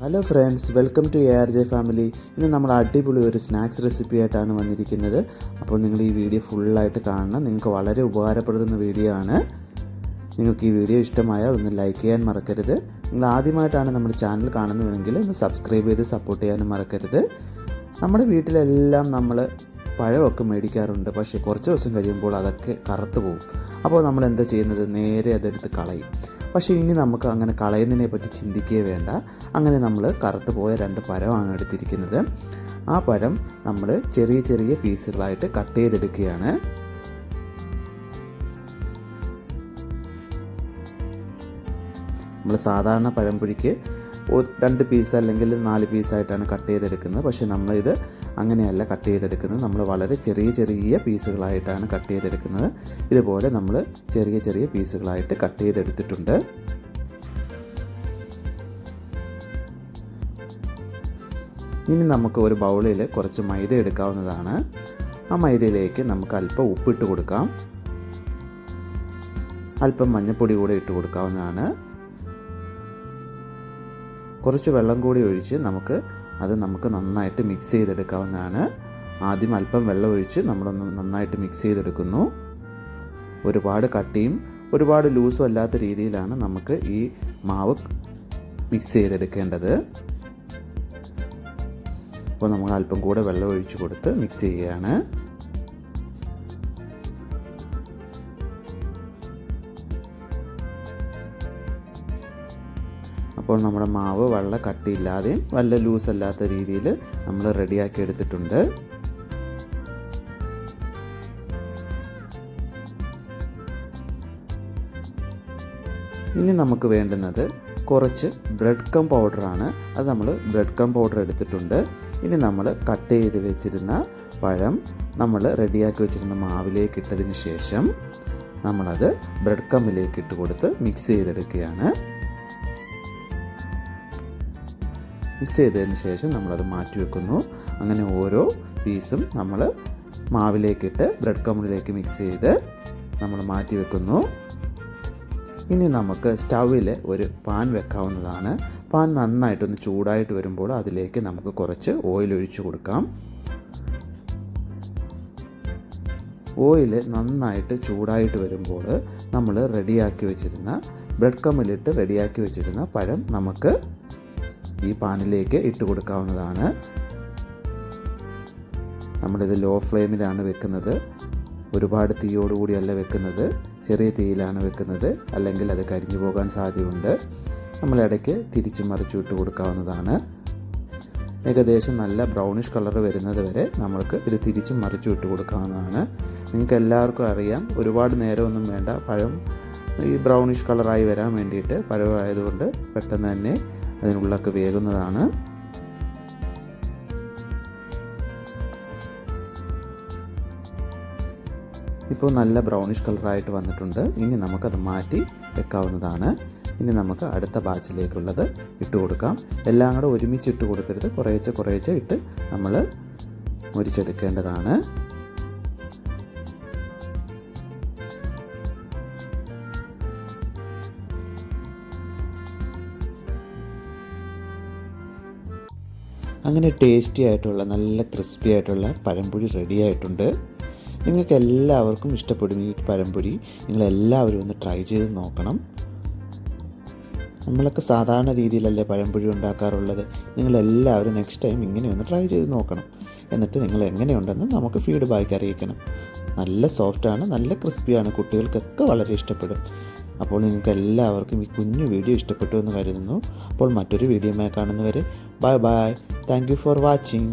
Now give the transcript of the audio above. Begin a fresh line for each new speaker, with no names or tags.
Hello friends welcome to A R J family ഇന്ന് നമ്മൾ അടിപൊളി ഒരു സ്നാക്സ് റെസിപ്പി ആയിട്ടാണ് വന്നിരിക്കുന്നത്. അപ്പോൾ നിങ്ങൾ ഈ വീഡിയോ ഫുള്ളായിട്ട് കാണണം. നിങ്ങൾക്ക് വളരെ ഉപകാരപ്പെടുന്ന വീഡിയോ ആണ്. നിങ്ങൾക്ക് ഈ വീഡിയോ ഇഷ്ടമായാൽ ഒന്ന് ലൈക്ക് ചെയ്യാൻ മറക്കരുത്. നിങ്ങൾ ആദ്യമായിട്ടാണ് നമ്മുടെ ചാനൽ കാണുന്നതെങ്കിൽ ഒന്ന് സബ്സ്ക്രൈബ് ചെയ്ത് സപ്പോർട്ട് ചെയ്യാനും മറക്കരുത്. നമ്മുടെ വീട്ടിലെല്ലാം നമ്മൾ പഴമൊക്കെ മേടിക്കാറുണ്ട്. പക്ഷേ കുറച്ച് ദിവസം കഴിയുമ്പോൾ അതൊക്കെ കറുത്തു പോകും. അപ്പോൾ നമ്മൾ എന്താ ചെയ്യുന്നത്? നേരെ അതെടുത്ത് കളയും. പക്ഷേ ഇനി നമുക്ക് അങ്ങനെ കളയുന്നതിനെ പറ്റി ചിന്തിക്കുകയേ വേണ്ട. അങ്ങനെ നമ്മൾ കറുത്ത് പോയ രണ്ട് പരമാണ് എടുത്തിരിക്കുന്നത്. ആ പരം നമ്മൾ ചെറിയ ചെറിയ പീസുകളായിട്ട് കട്ട് ചെയ്തെടുക്കുകയാണ്. നമ്മൾ സാധാരണ പഴംപൊരിക്ക് രണ്ട് പീസ് അല്ലെങ്കിൽ നാല് പീസായിട്ടാണ് കട്ട് ചെയ്തെടുക്കുന്നത്. പക്ഷേ നമ്മളിത് അങ്ങനെയല്ല കട്ട് ചെയ്തെടുക്കുന്നത്. നമ്മൾ വളരെ ചെറിയ ചെറിയ പീസുകളായിട്ടാണ് കട്ട് ചെയ്തെടുക്കുന്നത്. ഇതുപോലെ നമ്മൾ ചെറിയ ചെറിയ പീസുകളായിട്ട് കട്ട് ചെയ്തെടുത്തിട്ടുണ്ട്. ഇനി നമുക്ക് ഒരു ബൗളിൽ കുറച്ച് മൈദ എടുക്കാവുന്നതാണ്. ആ മൈദയിലേക്ക് നമുക്ക് അല്പം ഉപ്പിട്ട് കൊടുക്കാം. അല്പം മഞ്ഞൾപ്പൊടി കൂടെ ഇട്ട് കൊടുക്കാവുന്നതാണ്. കുറച്ച് വെള്ളം കൂടി ഒഴിച്ച് നമുക്ക് അത് നമുക്ക് നന്നായിട്ട് മിക്സ് ചെയ്തെടുക്കാവുന്നതാണ്. ആദ്യം അല്പം വെള്ളം ഒഴിച്ച് നമ്മളൊന്ന് നന്നായിട്ട് മിക്സ് ചെയ്തെടുക്കുന്നു. ഒരുപാട് കട്ടിയും ഒരുപാട് ലൂസും അല്ലാത്ത രീതിയിലാണ് നമുക്ക് ഈ മാവ് മിക്സ് ചെയ്തെടുക്കേണ്ടത്. അപ്പോൾ നമ്മൾ അല്പം കൂടെ വെള്ളം ഒഴിച്ച് കൊടുത്ത് മിക്സ് ചെയ്യുകയാണ്. അപ്പോൾ നമ്മുടെ മാവ് വെള്ള കട്ടിയില്ലാതെയും വല്ല ലൂസ് അല്ലാത്ത രീതിയിൽ നമ്മൾ റെഡിയാക്കി എടുത്തിട്ടുണ്ട്. ഇനി നമുക്ക് വേണ്ടുന്നത് കുറച്ച് ബ്രെഡ് കം പൗഡറാണ് അത് നമ്മൾ ബ്രെഡ് കം പൗഡർ എടുത്തിട്ടുണ്ട്. ഇനി നമ്മൾ കട്ട് ചെയ്ത് വെച്ചിരുന്ന പഴം നമ്മൾ റെഡിയാക്കി വെച്ചിരുന്ന മാവിലേക്ക് ഇട്ടതിന് ശേഷം നമ്മളത് ബ്രെഡ് കമ്മിലേക്ക് ഇട്ട് കൊടുത്ത് മിക്സ് ചെയ്തെടുക്കുകയാണ്. മിക്സ് ചെയ്തതിന് ശേഷം നമ്മളത് മാറ്റി വെക്കുന്നു. അങ്ങനെ ഓരോ പീസും നമ്മൾ മാവിലേക്കിട്ട് ബ്രെഡ് കമ്മിലേക്ക് മിക്സ് ചെയ്ത് നമ്മൾ മാറ്റി വെക്കുന്നു. ഇനി നമുക്ക് സ്റ്റൗവിൽ ഒരു പാൻ വെക്കാവുന്നതാണ്. പാൻ നന്നായിട്ടൊന്ന് ചൂടായിട്ട് വരുമ്പോൾ അതിലേക്ക് നമുക്ക് കുറച്ച് ഓയിൽ ഒഴിച്ചു കൊടുക്കാം. ഓയിൽ നന്നായിട്ട് ചൂടായിട്ട് വരുമ്പോൾ നമ്മൾ റെഡിയാക്കി വെച്ചിരുന്ന ബ്രെഡ് കമ്മിലിട്ട് റെഡിയാക്കി വെച്ചിരുന്ന പഴം നമുക്ക് ഈ പാനിലേക്ക് ഇട്ട് കൊടുക്കാവുന്നതാണ്. നമ്മളിത് ലോ ഫ്ലെയിമിലാണ് വെക്കുന്നത്. ഒരുപാട് തീയോടുകൂടിയല്ല വെക്കുന്നത്. ചെറിയ തീയിലാണ് വെക്കുന്നത്. അല്ലെങ്കിൽ അത് കരിഞ്ഞു പോകാൻ സാധ്യതയുണ്ട്. നമ്മൾ ഇടയ്ക്ക് തിരിച്ചു മറിച്ചു ഇട്ട് കൊടുക്കാവുന്നതാണ്. ഏകദേശം നല്ല ബ്രൗണിഷ് കളർ വരുന്നത് വരെ നമ്മൾക്ക് ഇത് തിരിച്ചു മറിച്ചു ഇട്ട് കൊടുക്കാവുന്നതാണ്. നിങ്ങൾക്ക് എല്ലാവർക്കും അറിയാം ഒരുപാട് നേരമൊന്നും വേണ്ട. പഴം ഈ ബ്രൗണിഷ് കളറായി വരാൻ വേണ്ടിയിട്ട് പഴമായതുകൊണ്ട് പെട്ടെന്ന് തന്നെ അതിനുള്ളൊക്കെ വേകുന്നതാണ്. ഇപ്പോൾ നല്ല ബ്രൗണിഷ് കളറായിട്ട് വന്നിട്ടുണ്ട്. ഇനി നമുക്കത് മാറ്റി വെക്കാവുന്നതാണ്. ഇനി നമുക്ക് അടുത്ത ബാച്ചിലേക്കുള്ളത് ഇട്ട് കൊടുക്കാം. എല്ലാം കൂടെ ഒരുമിച്ച് ഇട്ട് കൊടുക്കരുത്. കുറേശ്ശെ കുറേശ്ശെ ഇട്ട് നമ്മൾ മുരിച്ചെടുക്കേണ്ടതാണ്. അങ്ങനെ ടേസ്റ്റി ആയിട്ടുള്ള നല്ല ക്രിസ്പി ആയിട്ടുള്ള പഴംപൊരി റെഡി ആയിട്ടുണ്ട്. നിങ്ങൾക്ക് എല്ലാവർക്കും ഇഷ്ടപ്പെടും ഈ പഴംപൊരി നിങ്ങളെല്ലാവരും ഒന്ന് ട്രൈ ചെയ്ത് നോക്കണം. നമ്മളൊക്കെ സാധാരണ രീതിയിലല്ലേ പഴംപൊരി ഉണ്ടാക്കാറുള്ളത്? നിങ്ങളെല്ലാവരും നെക്സ്റ്റ് ടൈം ഇങ്ങനെ ഒന്ന് ട്രൈ ചെയ്ത് നോക്കണം. എന്നിട്ട് നിങ്ങൾ എങ്ങനെയുണ്ടെന്ന് നമുക്ക് ഫീഡ്ബാക്ക് അറിയിക്കണം. നല്ല സോഫ്റ്റാണ് നല്ല ക്രിസ്പിയാണ് കുട്ടികൾക്കൊക്കെ വളരെ ഇഷ്ടപ്പെടും. അപ്പോൾ നിങ്ങൾക്ക് എല്ലാവർക്കും ഈ കുഞ്ഞു വീഡിയോ ഇഷ്ടപ്പെട്ടു എന്ന് കരുതുന്നു. അപ്പോൾ മറ്റൊരു വീഡിയോമായി കാണുന്നവരെ bye bye thank for watching